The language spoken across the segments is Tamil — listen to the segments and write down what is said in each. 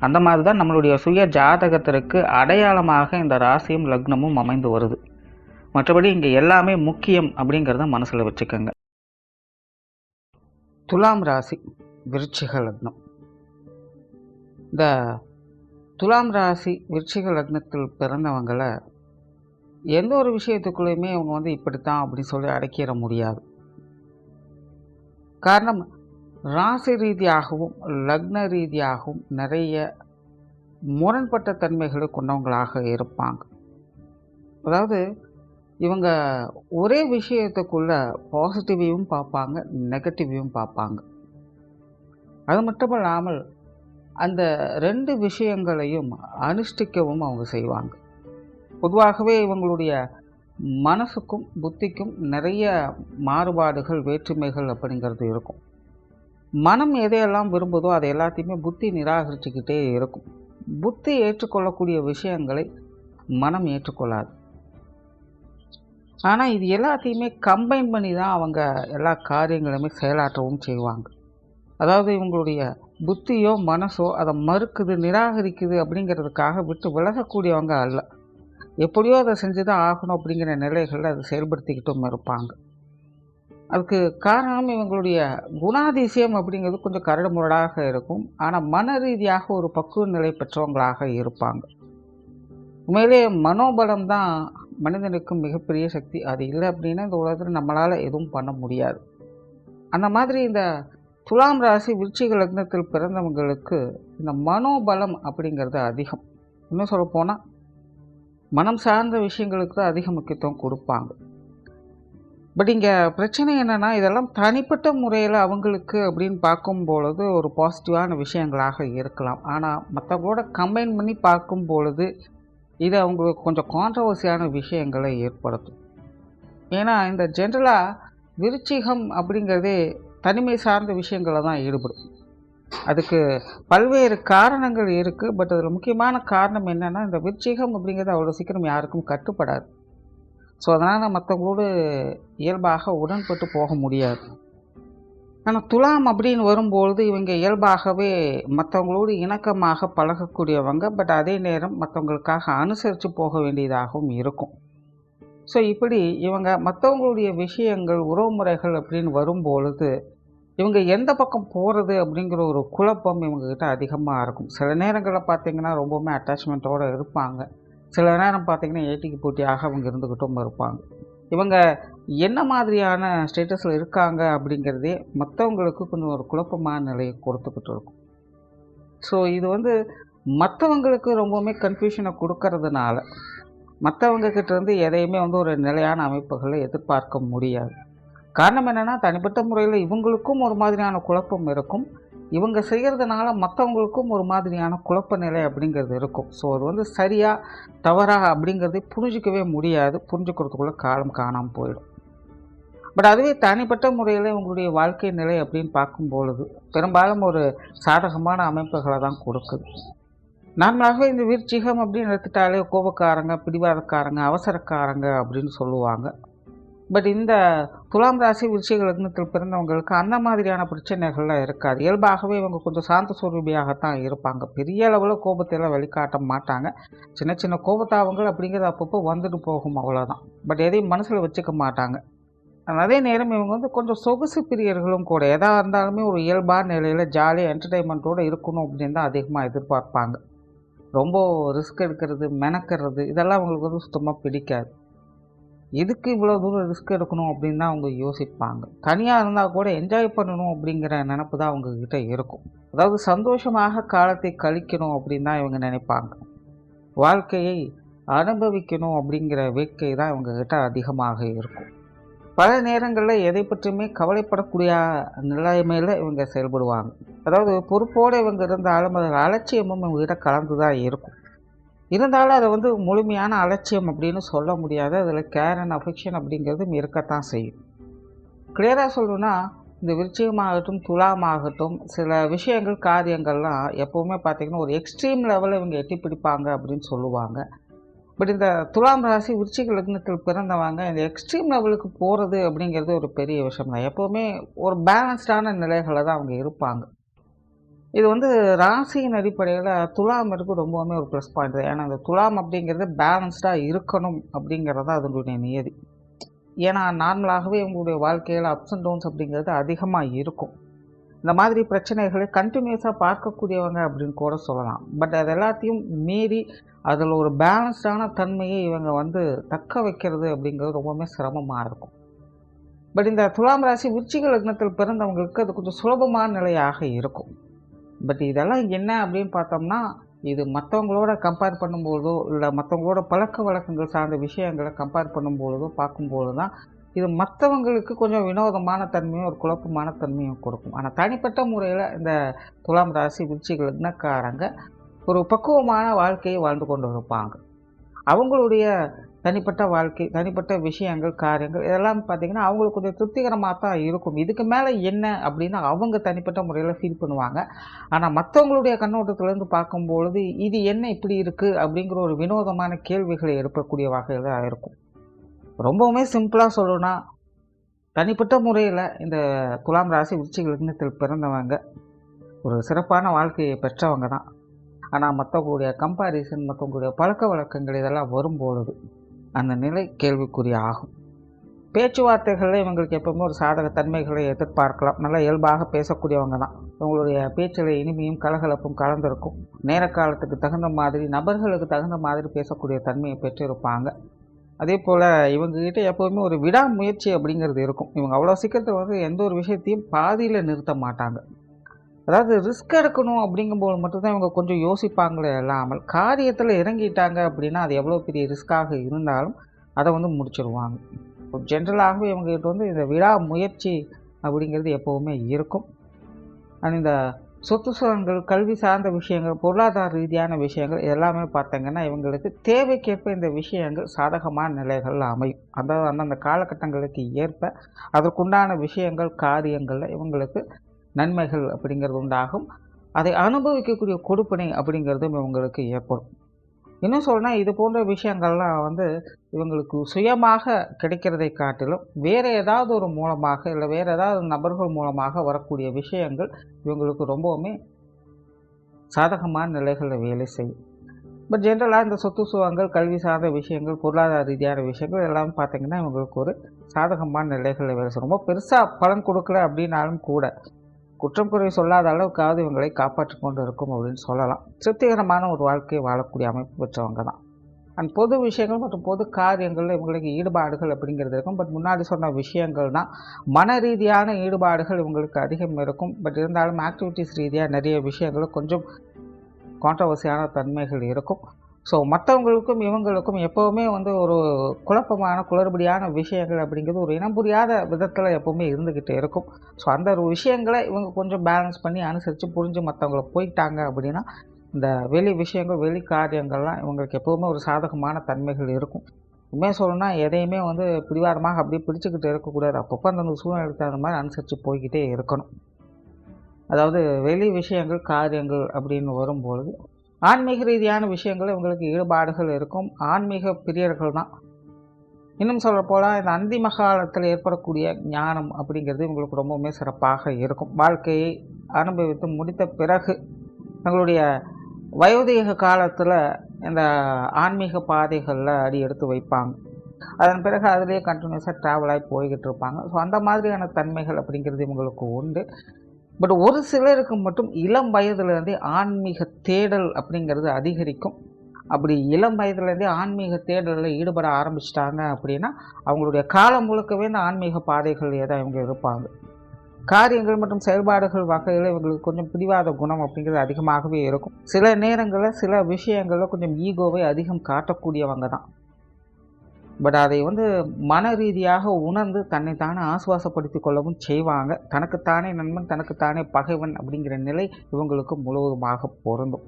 அந்த மாதிரி தான் நம்மளுடைய சுய ஜாதகத்திற்கு அடையாளமாக இந்த ராசியும் லக்னமும் அமைந்து வருது. மற்றபடி இங்கே எல்லாமே முக்கியம் அப்படிங்கிறத மனசில் வச்சுக்கோங்க. துலாம் ராசி விருச்சிக லக்னம். இந்த துலாம் ராசி விருச்சிக லக்னத்தில் பிறந்தவங்களை எந்த ஒரு விஷயத்துக்குள்ளேயுமே அவங்க வந்து இப்படித்தான் அப்படின்னு சொல்லி அடக்கிட முடியாது. காரணம் ராசி ரீதியாகவும் லக்ன ரீதியாகவும் நிறைய முரண்பட்ட தன்மைகளை கொண்டவங்களாக இருப்பாங்க. அதாவது இவங்க ஒரே விஷயத்துக்குள்ள பாசிட்டிவையும் பார்ப்பாங்க நெகட்டிவையும் பார்ப்பாங்க. அது மட்டும் இல்லாமல் அந்த ரெண்டு விஷயங்களையும் அனுஷ்டிக்கவும் அவங்க செய்வாங்க. பொதுவாகவே இவங்களுடைய மனசுக்கும் புத்திக்கும் நிறைய மாறுபாடுகள் வேற்றுமைகள் அப்படிங்கிறது இருக்கும். மனம் எதையெல்லாம் விரும்புதோ அதை எல்லாத்தையுமே புத்தி நிராகரிச்சுக்கிட்டே இருக்கும். புத்தி ஏற்றுக்கொள்ளக்கூடிய விஷயங்களை மனம் ஏற்றுக்கொள்ளாது. ஆனால் இது எல்லாத்தையுமே கம்பைன் பண்ணி தான் அவங்க எல்லா காரியங்களுமே செயலாற்றவும் செய்வாங்க. அதாவது இவங்களுடைய புத்தியோ மனசோ அதை மறுக்குது நிராகரிக்குது அப்படிங்கிறதுக்காக விட்டு விலகக்கூடியவங்க அல்ல. எப்படியோ அதை செஞ்சு தான் ஆகணும் அப்படிங்கிற நிலைகளில் அதை செயல்படுத்திக்கிட்டும் இருப்பாங்க. அதுக்கு காரணம் இவங்களுடைய குணாதிசயம் அப்படிங்கிறது கொஞ்சம் கரடுமுரடாக இருக்கும். ஆனால் மன ரீதியாக ஒரு பக்குவ நிலை பெற்றவங்களாக இருப்பாங்க. உண்மையிலே மனோபலம் தான் மனிதனுக்கு மிகப்பெரிய சக்தி. அது இல்லை அப்படின்னா இந்த உலகத்தில் நம்மளால் எதுவும் பண்ண முடியாது. அந்த மாதிரி இந்த துலாம் ராசி விருச்சிக லக்னத்தில் பிறந்தவங்களுக்கு இந்த மனோபலம் அப்படிங்கிறது அதிகம். இன்னும் சொல்லப்போனால் மனம் சார்ந்த விஷயங்களுக்கு தான் அதிக முக்கியத்துவம் கொடுப்பாங்க. பட் இங்கே பிரச்சனை என்னென்னா இதெல்லாம் தனிப்பட்ட முறையில் அவங்களுக்கு அப்படின்னு பார்க்கும் பொழுது ஒரு பாசிட்டிவான விஷயங்களாக இருக்கலாம். ஆனால் மற்றவங்களோட கம்பைன் பண்ணி பார்க்கும் பொழுது இது அவங்களுக்கு கொஞ்சம் கான்ட்ரவர்சியான விஷயங்களை ஏற்படுத்தும். ஏன்னா இந்த ஜென்ரலாக விருச்சிகம் அப்படிங்கிறதே தனிமை சார்ந்த விஷயங்களில் தான் ஈடுபடும். அதுக்கு பல்வேறு காரணங்கள் இருக்குது பட் அதில் முக்கியமான காரணம் என்னென்னா இந்த விருச்சிகம் அப்படிங்கிறது அவ்வளோ சீக்கிரம் யாருக்கும் கட்டுப்படாது. ஸோ அதனால் மற்றவங்களோடு இயல்பாக உடன்பட்டு போக முடியாது. ஆனால் துலாம் அப்படின்னு வரும்பொழுது இவங்க இயல்பாகவே மற்றவங்களோடு இணக்கமாக பழகக்கூடியவங்க. பட் அதே நேரம் மற்றவங்களுக்காக அனுசரித்து போக வேண்டியதாகவும் இருக்கும். ஸோ இப்படி இவங்க மற்றவங்களுடைய விஷயங்கள் உறவுமுறைகள் அப்படின்னு வரும்பொழுது இவங்க எந்த பக்கம் போகிறது அப்படிங்கிற ஒரு குழப்பம் இவங்கக்கிட்ட அதிகமாக இருக்கும். சில நேரங்களில் பார்த்திங்கன்னா ரொம்பவுமே அட்டாச்மெண்ட்டோடு இருப்பாங்க. சில நேரம் பார்த்திங்கன்னா ஏட்டிக்கு போட்டியாக அவங்க இருந்துக்கிட்டும் இருப்பாங்க. இவங்க என்ன மாதிரியான ஸ்டேட்டஸில் இருக்காங்க அப்படிங்கிறதே மற்றவங்களுக்கு கொஞ்சம் ஒரு குழப்பமான நிலையை கொடுத்துக்கிட்டு இருக்கும். ஸோ இது வந்து மற்றவங்களுக்கு ரொம்பவுமே கன்ஃபியூஷனை கொடுக்கறதுனால மற்றவங்க எதையுமே வந்து ஒரு நிலையான அமைப்புகளை எதிர்பார்க்க முடியாது. காரணம் என்னென்னா தனிப்பட்ட முறையில் இவங்களுக்கும் ஒரு மாதிரியான குழப்பம் இருக்கும். இவங்க செய்கிறதுனால மற்றவங்களுக்கும் ஒரு மாதிரியான குழப்ப நிலை அப்படிங்கிறது இருக்கும். ஸோ அது வந்து சரியாக தவறாக அப்படிங்கிறதை புரிஞ்சிக்கவே முடியாது. புரிஞ்சுக்கிறதுக்குள்ளே காலம் காணாமல் போயிடும். பட் அதுவே தனிப்பட்ட முறையில் உங்களுடைய வாழ்க்கை நிலை அப்படின்னு பார்க்கும் பொழுது பெரும்பாலும் ஒரு சாதகமான அமைப்புகளை தான் கொடுக்குது. நார்மலாகவே இந்த விருச்சிகம் அப்படின்னு எடுத்துட்டாலே கோபக்காரங்க பிடிவாதக்காரங்க அவசரக்காரங்க அப்படின்னு சொல்லுவாங்க. பட் இந்த துலாம் ராசி விருச்சிக லக்னத்தில் பிறந்தவங்களுக்கு அந்த மாதிரியான பிரச்சனைகள்லாம் இருக்காது. இயல்பாகவே இவங்க கொஞ்சம் சாந்த சுரூபியாகத்தான் இருப்பாங்க. பெரிய அளவில் கோபத்தையெல்லாம் வெளிக்காட்ட மாட்டாங்க. சின்ன சின்ன கோபத்தாவங்கள் அப்படிங்கிறது அப்பப்போ வந்துட்டு போகும் அவ்வளோதான் பட் எதையும் மனசில் வச்சுக்க மாட்டாங்க. அதே நேரம் இவங்க வந்து கொஞ்சம் சொகுசு பிரியர்களும் கூட எதாக இருந்தாலுமே ஒரு இயல்பான நிலையில் ஜாலியாக என்டர்டெயின்மெண்ட்டோடு இருக்கணும் அப்படின்னு தான் அதிகமாக எதிர்பார்ப்பாங்க. ரொம்ப ரிஸ்க் எடுக்கிறது மெனக்கிறது இதெல்லாம் அவங்களுக்கு வந்து சுத்தமாக பிடிக்காது. எதுக்கு இவ்வளோ தூரம் ரிஸ்க் எடுக்கணும் அப்படின்னு தான் அவங்க யோசிப்பாங்க. தனியாக இருந்தால் கூட என்ஜாய் பண்ணணும் அப்படிங்கிற நினப்பு தான் அவங்கக்கிட்ட இருக்கும். அதாவது சந்தோஷமாக காலத்தை கழிக்கணும் அப்படின்னு தான் இவங்க நினைப்பாங்க. வாழ்க்கையை அனுபவிக்கணும் அப்படிங்கிற வேட்கை தான் இவங்கக்கிட்ட அதிகமாக இருக்கும். பல நேரங்களில் எதை பற்றியுமே கவலைப்படக்கூடிய நிலைமையில் இவங்க செயல்படுவாங்க. அதாவது பொறுப்போடு இவங்க இருந்தாலும் அதில் அலட்சியமும் இவங்ககிட்ட கலந்து தான் இருக்கும். இருந்தாலும் அதை வந்து முழுமையான அலட்சியம் அப்படின்னு சொல்ல முடியாது. அதில் கேர் அண்ட் அஃபெக்ஷன் அப்படிங்கிறதும் இருக்கத்தான் செய்யும். கிளியராக சொல்லணும்னா இந்த விருச்சிகமாகட்டும் துலாமாகட்டும் சில விஷயங்கள் காரியங்கள்லாம் எப்போவுமே பார்த்திங்கன்னா ஒரு எக்ஸ்ட்ரீம் லெவலில் இவங்க எட்டி பிடிப்பாங்க அப்படின்னு சொல்லுவாங்க. பட் இந்த துலாம் ராசி விருச்சிக லக்னத்தில் பிறந்தவங்க இந்த எக்ஸ்ட்ரீம் லெவலுக்கு போகிறது அப்படிங்கிறது ஒரு பெரிய விஷயம் தான். எப்போவுமே ஒரு பேலன்ஸ்டான நிலைகளில் தான் அவங்க இருப்பாங்க. இது வந்து ராசியின் அடிப்படையில் துலாம் இருக்கு ரொம்பவுமே ஒரு ப்ளஸ் பாயிண்ட் தான். ஏன்னா இந்த துலாம் அப்படிங்கிறது பேலன்ஸ்டாக இருக்கணும் அப்படிங்கிறது அதனுடைய நியதி. ஏன்னா நார்மலாகவே உங்களுடைய வாழ்க்கையில் அப்ஸ் அண்ட் டவுன்ஸ் அப்படிங்கிறது அதிகமாக இருக்கும். இந்த மாதிரி பிரச்சனைகளை கண்டினியூஸாக பார்க்கக்கூடியவங்க அப்படின்னு கூட சொல்லலாம். பட் அது எல்லாத்தையும் மீறி அதில் ஒரு பேலன்ஸ்டான தன்மையை இவங்க வந்து தக்க வைக்கிறது அப்படிங்கிறது ரொம்பவுமே சிரமமாக இருக்கும். பட் இந்த துலாம் ராசி விருச்சிக லக்னத்தில் பிறந்தவங்களுக்கு அது கொஞ்சம் சுலபமான நிலையாக இருக்கும். பட் இதெல்லாம் என்ன அப்படின்னு பார்த்தோம்னா இது மற்றவங்களோட கம்பேர் பண்ணும்போதோ இல்லை மற்றவங்களோட பழக்க வழக்கங்கள் சார்ந்த விஷயங்களை கம்பேர் பண்ணும்பொழுதோ பார்க்கும்போது தான் இது மற்றவங்களுக்கு கொஞ்சம் வினோதமான தன்மையும் ஒரு குழப்பமான தன்மையும் கொடுக்கும். ஆனால் தனிப்பட்ட முறையில் இந்த துலாம் ராசி விருச்சிக ஒரு பக்குவமான வாழ்க்கையை வாழ்ந்து கொண்டு இருப்பாங்க. அவங்களுடைய தனிப்பட்ட வாழ்க்கை தனிப்பட்ட விஷயங்கள் காரியங்கள் இதெல்லாம் பார்த்திங்கன்னா அவங்களுக்கு கொஞ்சம் திருப்திகரமாக தான் இருக்கும். இதுக்கு மேலே என்ன அப்படின்னு அவங்க தனிப்பட்ட முறையில் ஃபீல் பண்ணுவாங்க. ஆனால் மற்றவங்களுடைய கண்ணோட்டத்திலேருந்து பார்க்கும்பொழுது இது என்ன இப்படி இருக்குது அப்படிங்கிற ஒரு வினோதமான கேள்விகளை எழுப்பக்கூடிய வகையில் தான் இருக்கும். ரொம்பவுமே சிம்பிளாக சொல்லணும்னா தனிப்பட்ட முறையில் இந்த துலாம் ராசி விருச்சிக லக்னத்தில் பிறந்தவங்க ஒரு சிறப்பான வாழ்க்கையை பெற்றவங்க தான். ஆனால் மற்றவங்களுடைய கம்பாரிசன் மற்றவங்களுடைய பழக்க வழக்கங்கள் இதெல்லாம் வரும்பொழுது அந்த நிலை கேள்விக்குறி ஆகும். பேச்சுவார்த்தைகளில் இவங்களுக்கு எப்பவுமே ஒரு சாதக தன்மைகளை எதிர்பார்க்கலாம். நல்லா இயல்பாக பேசக்கூடியவங்க தான். இவங்களுடைய பேச்சில் இனிமையும் கலகலப்பும் கலந்திருக்கும். நேர காலத்துக்கு தகுந்த மாதிரி நபர்களுக்கு தகுந்த மாதிரி பேசக்கூடிய தன்மையை பெற்றிருப்பாங்க. அதே போல் இவங்ககிட்ட எப்போவுமே ஒரு விடாமுயற்சி அப்படிங்கிறது இருக்கும். இவங்க அவ்வளோ சீக்கிரத்தில் வந்து எந்த ஒரு விஷயத்தையும் பாதியில் நிறுத்த மாட்டாங்க. அதாவது ரிஸ்க் எடுக்கணும் அப்படிங்கும்போது மட்டும்தான் இவங்க கொஞ்சம் யோசிப்பாங்களே இல்லாமல் காரியத்தில் இறங்கிட்டாங்க அப்படின்னா அது எவ்வளோ பெரிய ரிஸ்க்காக இருந்தாலும் அதை வந்து முடிச்சிடுவாங்க இப்போ ஜென்ரலாகவே இவங்ககிட்ட வந்து இந்த விழா முயற்சி அப்படிங்கிறது எப்போவுமே இருக்கும். அண்ட் இந்த சொத்து சுகங்கள் கல்வி சார்ந்த விஷயங்கள் பொருளாதார ரீதியான விஷயங்கள் எல்லாமே பார்த்தீங்கன்னா இவங்களுக்கு தேவைக்கேற்ப இந்த விஷயங்கள் சாதகமான நிலைகள் அமையும். அதாவது அந்தந்த காலகட்டங்களுக்கு ஏற்ப அதற்குண்டான விஷயங்கள் காரியங்களில் இவங்களுக்கு நன்மைகள் அப்படிங்கிறது உண்டாகும். அதை அனுபவிக்கக்கூடிய கொடுப்பினை அப்படிங்கிறதும் இவங்களுக்கு ஏற்படும். இன்னும் சொல்லணும் இது போன்ற விஷயங்கள்லாம் வந்து இவங்களுக்கு சுயமாக கிடைக்கிறதை காட்டிலும் வேறு ஏதாவது ஒரு மூலமாக இல்லை வேறு ஏதாவது நபர்கள் மூலமாக வரக்கூடிய விஷயங்கள் இவங்களுக்கு ரொம்பவுமே சாதகமான நிலைகளில் வேலை செய்யும். பட் ஜென்ரலாக இந்த சொத்து சுகங்கள் கல்வி சார்ந்த விஷயங்கள் பொருளாதார ரீதியான விஷயங்கள் எல்லாமே பார்த்திங்கன்னா இவங்களுக்கு ஒரு சாதகமான நிலைகளில் வேலை செய்யும். ரொம்ப பெருசாக பலன் கொடுக்கல அப்படின்னாலும் கூட குற்றம் குறை சொல்லாத அளவுக்காவது இவங்களை காப்பாற்றி கொண்டு இருக்கும் அப்படின்னு சொல்லலாம். திருப்திகரமான ஒரு வாழ்க்கையை வாழக்கூடிய அமைப்பு பெற்றவங்க தான். அண்ட் பொது விஷயங்கள் மற்றும் பொது காரியங்களில் இவங்களுக்கு ஈடுபாடுகள் அப்படிங்கிறது இருக்கும். பட் முன்னாடி சொன்ன விஷயங்கள் தான் மன ரீதியான ஈடுபாடுகள் இவங்களுக்கு அதிகம் இருக்கும். பட் இருந்தாலும் ஆக்டிவிட்டீஸ் ரீதியாக நிறைய விஷயங்களும் கொஞ்சம் கான்ட்ரவர்சியான தன்மைகள் இருக்கும். ஸோ மற்றவங்களுக்கும் இவங்களுக்கும் எப்போவுமே வந்து ஒரு குழப்பமான குளறுபடியான விஷயங்கள் அப்படிங்கிறது ஒரு இனம் புரியாத விதத்தில் எப்போவுமே இருந்துக்கிட்டு இருக்கும். ஸோ அந்த ஒரு விஷயங்களை இவங்க கொஞ்சம் பேலன்ஸ் பண்ணி அனுசரித்து புரிஞ்சு மற்றவங்கள போயிட்டாங்க அப்படின்னா இந்த வெளி விஷயங்கள் வெளி காரியங்கள்லாம் இவங்களுக்கு எப்போவுமே ஒரு சாதகமான தன்மைகள் இருக்கும். உண்மையாக சொல்லணும்னா எதையுமே வந்து பிடிவாதமாக அப்படியே பிடிச்சிக்கிட்டு இருக்கக்கூடாது. அப்பப்போ அந்த சூழ்நிலைக்கு தகுந்த மாதிரி அனுசரித்து போய்கிட்டே இருக்கணும். அதாவது வெளி விஷயங்கள் காரியங்கள் அப்படின்னு வரும்பொழுது ஆன்மீக ரீதியான விஷயங்கள் இவங்களுக்கு ஈடுபாடுகள் இருக்கும். ஆன்மீக பிரியர்கள் தான். இன்னும் சொல்லப்போனால் இந்த அந்திம காலத்தில் ஏற்படக்கூடிய ஞானம் அப்படிங்கிறது இவங்களுக்கு ரொம்பவுமே சிறப்பாக இருக்கும். வாழ்க்கையை அனுபவித்து முடித்த பிறகு தங்களுடைய வயோதிக காலத்தில் இந்த ஆன்மீக பாதைகளில் அடி எடுத்து வைப்பாங்க. அதன் பிறகு அதிலேயே கண்டினியூஸாக ட்ராவல் ஆகி போய்கிட்டு இருப்பாங்க. ஸோ அந்த மாதிரியான தன்மைகள் அப்படிங்கிறது இவங்களுக்கு உண்டு. பட் ஒரு சிலருக்கு மட்டும் இளம் வயதுலேருந்தே ஆன்மீக தேடல் அப்படிங்கிறது அதிகரிக்கும். அப்படி இளம் வயதுலேருந்தே ஆன்மீக தேடலில் ஈடுபட ஆரம்பிச்சிட்டாங்க அப்படின்னா அவங்களுடைய காலம் முழுக்கவே இந்த ஆன்மீக பாதைகள் தான் இவங்க இருப்பாங்க. காரியங்கள் மற்றும் செயல்பாடுகள் வகையில் இவங்களுக்கு கொஞ்சம் பிடிவாத குணம் அப்படிங்கிறது அதிகமாகவே இருக்கும். சில நேரங்களில் சில விஷயங்களில் கொஞ்சம் ஈகோவை அதிகம் காட்டக்கூடியவங்க தான். பட் அதை வந்து மன ரீதியாக உணர்ந்து தன்னைத்தானே ஆசுவாசப்படுத்தி கொள்ளவும் செய்வாங்க. தனக்குத்தானே நண்பன் தனக்குத்தானே பகைவன் அப்படிங்கிற நிலை இவங்களுக்கு முழுவதுமாக பொருந்தும்.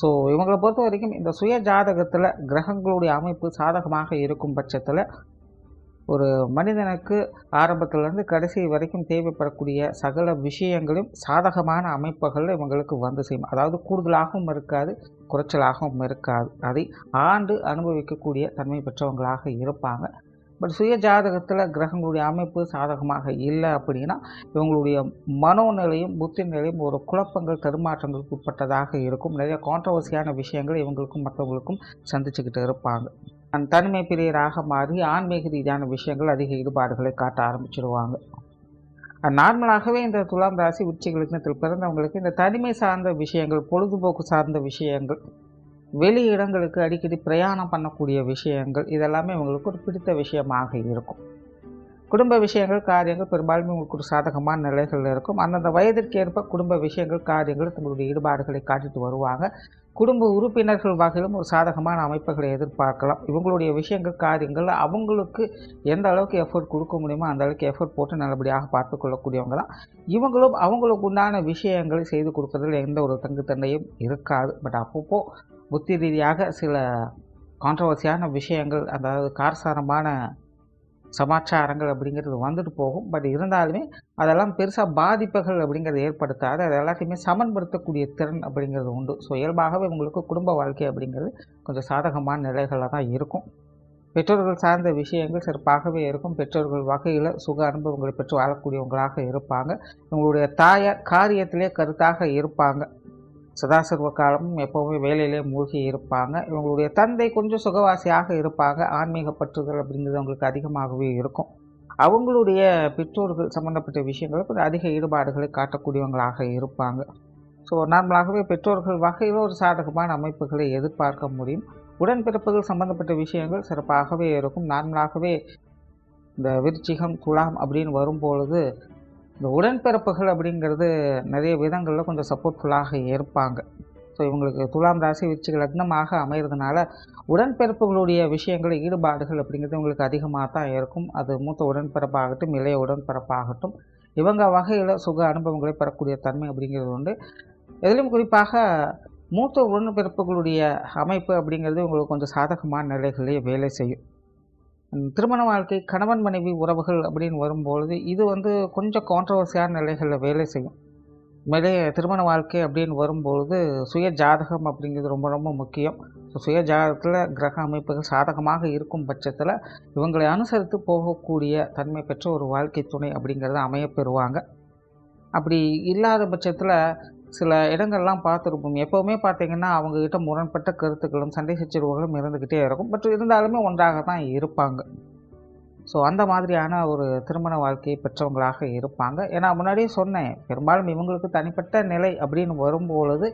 ஸோ இவங்களை பொறுத்த வரைக்கும் இந்த சுய ஜாதகத்தில் கிரகங்களுடைய அமைப்பு சாதகமாக இருக்கும் பட்சத்தில் ஒரு மனிதனுக்கு ஆரம்பத்திலேருந்து கடைசி வரைக்கும் தேவைப்படக்கூடிய சகல விஷயங்களும் சாதகமான அமைப்புகள் இவங்களுக்கு வந்து செய்யும் அதாவது கூடுதலாகவும் இருக்காது குறைச்சலாகவும் இருக்காது. அதை ஆண்டு அனுபவிக்கக்கூடிய தன்மை பெற்றவங்களாக இருப்பாங்க. பட் சுய ஜாதகத்தில் கிரகங்களுடைய அமைப்பு சாதகமாக இல்லை அப்படின்னா இவங்களுடைய மனோநிலையும் புத்தி நிலையும் ஒரு குழப்பங்கள் தடுமாற்றங்களுக்கு உட்பட்டதாக இருக்கும். நிறைய கான்ட்ரவர்சியான விஷயங்கள் இவங்களுக்கும் மற்றவங்களுக்கும் சந்திச்சுக்கிட்டு இருப்பாங்க. அந்த தனிமை பிரியராக மாறி ஆன்மீக ரீதியான விஷயங்கள் அதிக ஈடுபாடுகளை காட்ட ஆரம்பிச்சிடுவாங்க நார்மலாகவே இந்த துலாம் ராசி உச்சிகளுக்கு பிறந்தவங்களுக்கு இந்த தனிமை சார்ந்த விஷயங்கள் பொழுதுபோக்கு சார்ந்த விஷயங்கள் வெளி இடங்களுக்கு அடிக்கடி பிரயாணம் பண்ணக்கூடிய விஷயங்கள் இதெல்லாமே இவங்களுக்கு ஒரு பிடித்த விஷயமாக இருக்கும். குடும்ப விஷயங்கள் காரியங்கள் பெரும்பாலும் உங்களுக்கு ஒரு சாதகமான நிலைகள் இருக்கும். அந்தந்த வயதிற்கு ஏற்ப குடும்ப விஷயங்கள் காரியங்கள் தங்களுடைய ஈடுபாடுகளை காட்டிட்டு வருவாங்க. குடும்ப உறுப்பினர்கள் வகையிலும் ஒரு சாதகமான அமைப்புகளை எதிர்பார்க்கலாம். இவங்களுடைய விஷயங்கள் காரியங்கள் அவங்களுக்கு எந்த அளவுக்கு எஃபர்ட் கொடுக்க முடியுமோ அந்த அளவுக்கு எஃபர்ட் போட்டு நல்லபடியாக பார்த்து கொள்ளக்கூடியவங்க தான். இவங்களும் அவங்களுக்கு உண்டான விஷயங்களை செய்து கொடுக்கறதுல எந்த ஒரு தங்குத்தன்மையும் இருக்காது. பட் அப்பப்போ புத்தி ரீதியாக சில கான்ட்ரவர்சியான விஷயங்கள் அதாவது காரசாரமான சமாச்சாரங்கள் அப்படிங்கிறது வந்துட்டு போகும். பட் இருந்தாலுமே அதெல்லாம் பெருசாக பாதிப்புகள் அப்படிங்கிறது ஏற்படுத்தாது. அது எல்லாத்தையுமே சமன்படுத்தக்கூடிய திறன் அப்படிங்கிறது உண்டு. ஸோ இயல்பாகவே உங்களுக்கு குடும்ப வாழ்க்கை அப்படிங்கிறது கொஞ்சம் சாதகமான நிலைகளில் தான் இருக்கும். பெற்றோர்கள் சார்ந்த விஷயங்கள் சிறப்பாகவே இருக்கும். பெற்றோர்கள் வகையில் சுக அனுபவங்களை பெற்று வாழக்கூடியவங்களாக இருப்பாங்க. உங்களுடைய தாயார் காரியத்திலே கருத்தாக இருப்பாங்க. சதாசர்வ காலமும் எப்போவுமே வேலையிலே மூழ்கி இருப்பாங்க. இவங்களுடைய தந்தை கொஞ்சம் சுகவாசியாக இருப்பாங்க. ஆன்மீக பற்றுதல் அப்படிங்கிறது அவங்களுக்கு அதிகமாகவே இருக்கும். அவங்களுடைய பெற்றோர்கள் சம்மந்தப்பட்ட விஷயங்கள் கொஞ்சம் அதிக ஈடுபாடுகளை காட்டக்கூடியவங்களாக இருப்பாங்க. ஸோ நார்மலாகவே பெற்றோர்கள் வகையில் ஒரு சாதகமான அமைப்புகளை எதிர்பார்க்க முடியும். உடன்பிறப்புகள் சம்பந்தப்பட்ட விஷயங்கள் சிறப்பாகவே இருக்கும். நார்மலாகவே இந்த விருச்சிகம் துலாம் அப்படின்னு வரும்பொழுது இந்த உடன்பிறப்புகள் அப்படிங்கிறது நிறைய விதங்களில் கொஞ்சம் சப்போர்ட்ஃபுல்லாக இருப்பாங்க. ஸோ இவங்களுக்கு துலாம் ராசி விருச்சிக லக்னமாக அமைகிறதுனால உடன்பிறப்புகளுடைய விஷயங்கள் ஈடுபாடுகள் அப்படிங்கிறது இவங்களுக்கு அதிகமாக தான் இருக்கும். அது மூத்த உடன்பிறப்பாகட்டும் இளைய உடன்பிறப்பாகட்டும். இவங்க வகையில் சுக அனுபவங்களை பெறக்கூடிய தன்மை அப்படிங்கிறது உண்டு. எதிலும் குறிப்பாக மூத்த உடன்பிறப்புகளுடைய அமைப்பு அப்படிங்கிறது உங்களுக்கு கொஞ்சம் சாதகமான நிலைகளிலே வேலை செய்யும். திருமண வாழ்க்கை கணவன் மனைவி உறவுகள் அப்படின்னு வரும்பொழுது இது வந்து கொஞ்சம் கான்ட்ரவர்சியான நிலைகளில் வேலை செய்யும். மேலே திருமண வாழ்க்கை அப்படின்னு வரும்பொழுது சுய ஜாதகம் அப்படிங்கிறது ரொம்ப ரொம்ப முக்கியம். ஸோ சுய ஜாதகத்தில் கிரக அமைப்புகள் சாதகமாக இருக்கும் பட்சத்தில் இவங்களை அனுசரித்து போகக்கூடிய தன்மை பெற்ற ஒரு வாழ்க்கை துணை அப்படிங்கிறத அமையப்பெறுவாங்க அப்படி இல்லாத பட்சத்தில் சில இடங்கள்லாம் பார்த்துருப்போம். எப்போவுமே பார்த்தீங்கன்னா அவங்கக்கிட்ட முரண்பட்ட கருத்துக்களும் சண்டை சச்சரவுகளும் இருந்துக்கிட்டே இருக்கும். பட் இருந்தாலுமே ஒன்றாக தான் இருப்பாங்க. ஸோ அந்த மாதிரியான ஒரு திருமண வாழ்க்கையை பெற்றவங்களாக இருப்பாங்க. ஏன்னா முன்னாடியே சொன்னேன் பெரும்பாலும் இவங்களுக்கு தனிப்பட்ட நிலை அப்படின்னு வரும்பொழுது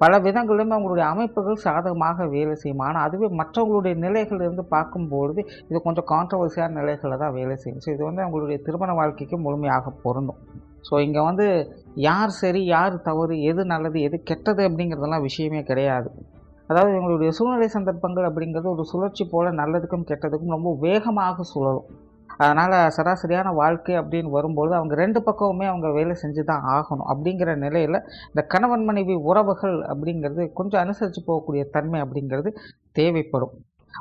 பல விதங்களிலுமே அவங்களுடைய அமைப்புகள் சாதகமாக வேலை செய்யும். ஆனால் அதுவே மற்றவங்களுடைய நிலைகள் இருந்து பார்க்கும்பொழுது இது கொஞ்சம் கான்ட்ரவர்சியான நிலைகளில் தான் வேலை செய்யும். ஸோ இது வந்து அவங்களுடைய திருமண வாழ்க்கைக்கு முழுமையாக பொருந்தும். ஸோ இங்கே வந்து யார் சரி யார் தவறு எது நல்லது எது கெட்டது அப்படிங்கிறதெல்லாம் விஷயமே கிடையாது. அதாவது இவங்களுடைய சூழ்நிலை சந்தர்ப்பங்கள் அப்படிங்கிறது ஒரு சுழற்சி போல் நல்லதுக்கும் கெட்டதுக்கும் ரொம்ப வேகமாக சுழலும். அதனால் சராசரியான வாழ்க்கை அப்படின்னு வரும்பொழுது அவங்க ரெண்டு பக்கமுமே அவங்க வேலை செஞ்சு தான் ஆகணும் அப்படிங்கிற நிலையில் இந்த கணவன் மனைவி உறவுகள் அப்படிங்கிறது கொஞ்சம் அனுசரித்து போகக்கூடிய தன்மை அப்படிங்கிறது தேவைப்படும்.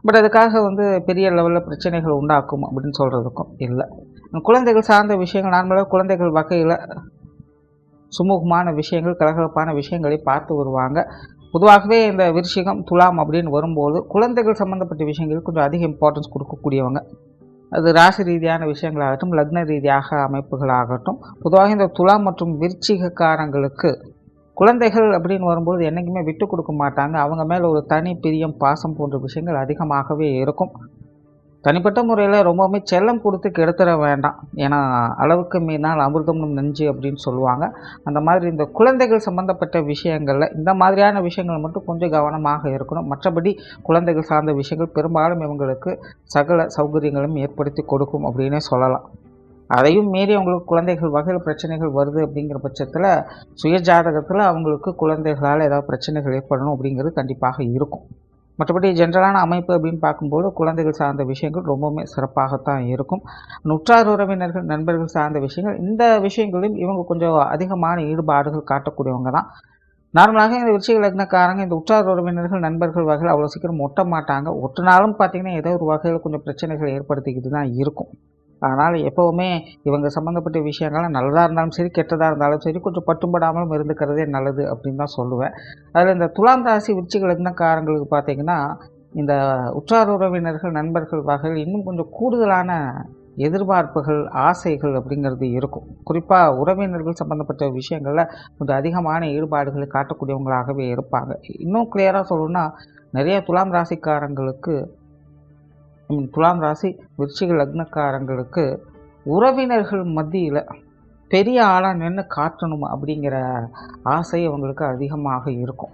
பட் அதுக்காக வந்து பெரிய லெவலில் பிரச்சனைகள் உண்டாக்கும் அப்படின்னு சொல்கிறதுக்கும் இல்லை. குழந்தைகள் சார்ந்த விஷயங்கள் நார்மலாக குழந்தைகள் வகையில் சுமூகமான விஷயங்கள் கலகலப்பான விஷயங்களை பார்த்து வருவாங்க. பொதுவாகவே இந்த விருஷிகம் துலாம் அப்படின்னு வரும்போது குழந்தைகள் சம்மந்தப்பட்ட விஷயங்களுக்கு கொஞ்சம் அதிக இம்பார்ட்டன்ஸ் கொடுக்கக்கூடியவங்க. அது ராசி ரீதியான விஷயங்களாகட்டும் லக்ன ரீதியாக அமைப்புகளாகட்டும். பொதுவாக இந்த துலாம் மற்றும் விருச்சிகக்காரங்களுக்கு குழந்தைகள் அப்படின்னு வரும்போது என்றைக்குமே விட்டு கொடுக்க மாட்டாங்க. அவங்க மேலே ஒரு தனி பிரியம் பாசம் போன்ற விஷயங்கள் அதிகமாகவே இருக்கும். தனிப்பட்ட முறையில் ரொம்பவுமே செல்லம் கொடுத்து கெடுத்துட வேண்டாம். ஏன்னா அளவுக்கு மீனால் அமிர்தமும் நெஞ்சு அப்படின்னு சொல்லுவாங்க. அந்த மாதிரி இந்த குழந்தைகள் சம்மந்தப்பட்ட விஷயங்களில் இந்த மாதிரியான விஷயங்கள் மட்டும் கொஞ்சம் கவனமாக இருக்கணும். மற்றபடி குழந்தைகள் சார்ந்த விஷயங்கள் பெரும்பாலும் இவங்களுக்கு சகல சௌகரியங்களும் ஏற்படுத்தி கொடுக்கும் அப்படின்னே சொல்லலாம். அதையும் மீறி அவங்களுக்கு குழந்தைகள் வகையில் பிரச்சனைகள் வருது அப்படிங்கிற பட்சத்தில் சுய ஜாதகத்தில் அவங்களுக்கு குழந்தைகளால் ஏதாவது பிரச்சனைகள் ஏற்படணும் அப்படிங்கிறது கண்டிப்பாக இருக்கும். மற்றபடி ஜென்ரலான அமைப்பு அப்படின்னு பார்க்கும்போது குழந்தைகள் சார்ந்த விஷயங்கள் ரொம்பவுமே சிறப்பாகத்தான் இருக்கும். நுற்றார் உறவினர்கள் நண்பர்கள் சார்ந்த விஷயங்கள் இந்த விஷயங்களையும் இவங்க கொஞ்சம் அதிகமான ஈடுபாடுகள் காட்டக்கூடியவங்க தான். நார்மலாக இந்த விருச்சிக லக்னக்காரங்க இந்த உற்றார் உறவினர்கள் நண்பர்கள் வகையில் அவ்வளோ சீக்கிரம் ஒட்ட மாட்டாங்க. ஒட்டினாலும் பார்த்திங்கன்னா ஏதோ ஒரு வகையில் கொஞ்சம் பிரச்சனைகள் ஏற்படுத்திக்கிட்டு தான் இருக்கும். அதனால் எப்போவுமே இவங்க சம்மந்தப்பட்ட விஷயங்கள்லாம் நல்லதாக இருந்தாலும் சரி கெட்டதாக இருந்தாலும் சரி கொஞ்சம் பட்டும்படாமலும் இருந்துக்கிறதே நல்லது அப்படின்னு தான் சொல்லுவேன். அதில் இந்த துலாம் ராசி விருச்சிக லக்னக்காரங்களுக்கு பார்த்தீங்கன்னா இந்த உற்றார் உறவினர்கள் நண்பர்கள் வகையில் இன்னும் கொஞ்சம் கூடுதலான எதிர்பார்ப்புகள் ஆசைகள் அப்படிங்கிறது இருக்கும். குறிப்பாக உறவினர்கள் சம்மந்தப்பட்ட விஷயங்களில் கொஞ்சம் அதிகமான ஈடுபாடுகளை காட்டக்கூடியவங்களாகவே இருப்பாங்க. இன்னும் கிளியராக சொல்லணும்னா நிறைய துலாம் ராசிக்காரங்களுக்கு துலாம் ராசி விருச்சிக லக்னக்காரங்களுக்கு உறவினர்கள் மத்தியில் பெரிய ஆளாக நின்று காட்டணும் அப்படிங்கிற ஆசை அவங்களுக்கு அதிகமாக இருக்கும்.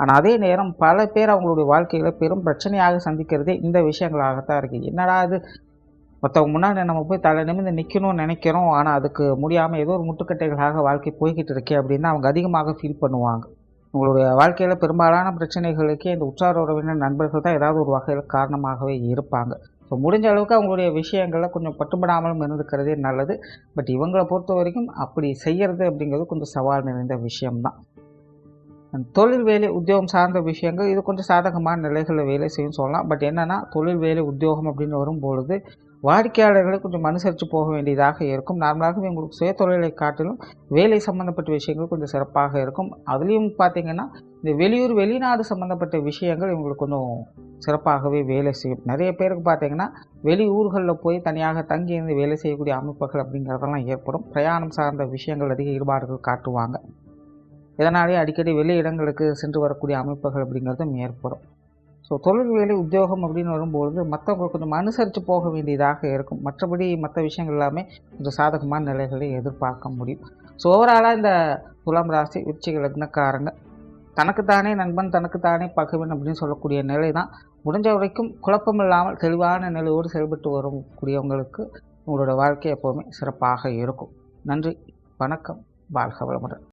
ஆனால் அதே நேரம் பல பேர் அவங்களுடைய வாழ்க்கையில் பெரும் பிரச்சனையாக சந்திக்கிறதே இந்த விஷயங்களாகத்தான் இருக்குது என்னடா அது மற்றவங்க முன்னாடி நம்ம போய் தலை நிமிந்து நிற்கணும்னு நினைக்கிறோம். ஆனால் அதுக்கு முடியாமல் ஏதோ ஒரு முட்டுக்கட்டைகளாக வாழ்க்கை போய்கிட்டு இருக்கே அப்படின்னு அவங்க அதிகமாக ஃபீல் பண்ணுவாங்க. உங்களுடைய வாழ்க்கையில் பெரும்பாலான பிரச்சனைகளுக்கே இந்த உற்றார் உறவினர் நண்பர்கள் தான் ஏதாவது ஒரு வகையில் காரணமாகவே இருப்பாங்க. ஸோ முடிஞ்ச அளவுக்கு அவங்களுடைய விஷயங்களை கொஞ்சம் பட்டுப்படாமலும் இருந்துக்கிறதே நல்லது. பட் இவங்களை பொறுத்த வரைக்கும் அப்படி செய்கிறது அப்படிங்கிறது கொஞ்சம் சவால் நிறைந்த விஷயம்தான். தொழில் வேலை உத்தியோகம் சார்ந்த விஷயங்கள் இது கொஞ்சம் சாதகமான நிலைகளில் வேலை செய்யும் சொல்லலாம். பட் என்னென்னா தொழில் வேலை உத்தியோகம் அப்படின்னு வரும்பொழுது வாடிக்கையாளர்களை கொஞ்சம் அனுசரித்து போக வேண்டியதாக இருக்கும். நார்மலாகவே உங்களுக்கு சுய தொழிலை காட்டிலும் வேலை சம்மந்தப்பட்ட விஷயங்கள் கொஞ்சம் சிறப்பாக இருக்கும். அதுலேயும் பார்த்திங்கன்னா இந்த வெளியூர் வெளிநாடு சம்மந்தப்பட்ட விஷயங்கள் இவங்களுக்கு கொஞ்சம் சிறப்பாகவே வேலை செய்யும். நிறைய பேருக்கு பார்த்திங்கன்னா வெளியூர்களில் போய் தனியாக தங்கி இருந்து வேலை செய்யக்கூடிய அமைப்புகள் அப்படிங்கிறதெல்லாம் ஏற்படும். பிரயாணம் சார்ந்த விஷயங்கள் அதிக ஈடுபாடுகள் காட்டுவாங்க. இதனாலே அடிக்கடி வெளி இடங்களுக்கு சென்று வரக்கூடிய அமைப்புகள் அப்படிங்கிறதும் ஏற்படும். ஸோ தொழில் வேலை உத்தியோகம் அப்படின்னு வரும்பொழுது மற்றவங்க கொஞ்சம் அனுசரித்து போக வேண்டியதாக இருக்கும். மற்றபடி மற்ற விஷயங்கள் எல்லாமே கொஞ்சம் சாதகமான நிலைகளை எதிர்பார்க்க முடியும். ஸோ ஓவராலாக இந்த துலாம் ராசி விருச்சிக லக்னக்காரங்க தனக்குத்தானே நண்பன் தனக்குத்தானே பகவன் அப்படின்னு சொல்லக்கூடிய நிலை தான். முடிஞ்ச வரைக்கும் குழப்பம் இல்லாமல் தெளிவான நிலையோடு செயல்பட்டு வரக்கூடியவங்களுக்கு உங்களோட வாழ்க்கை எப்போவுமே சிறப்பாக இருக்கும். நன்றி வணக்கம் வாழ்க வளமுடன்.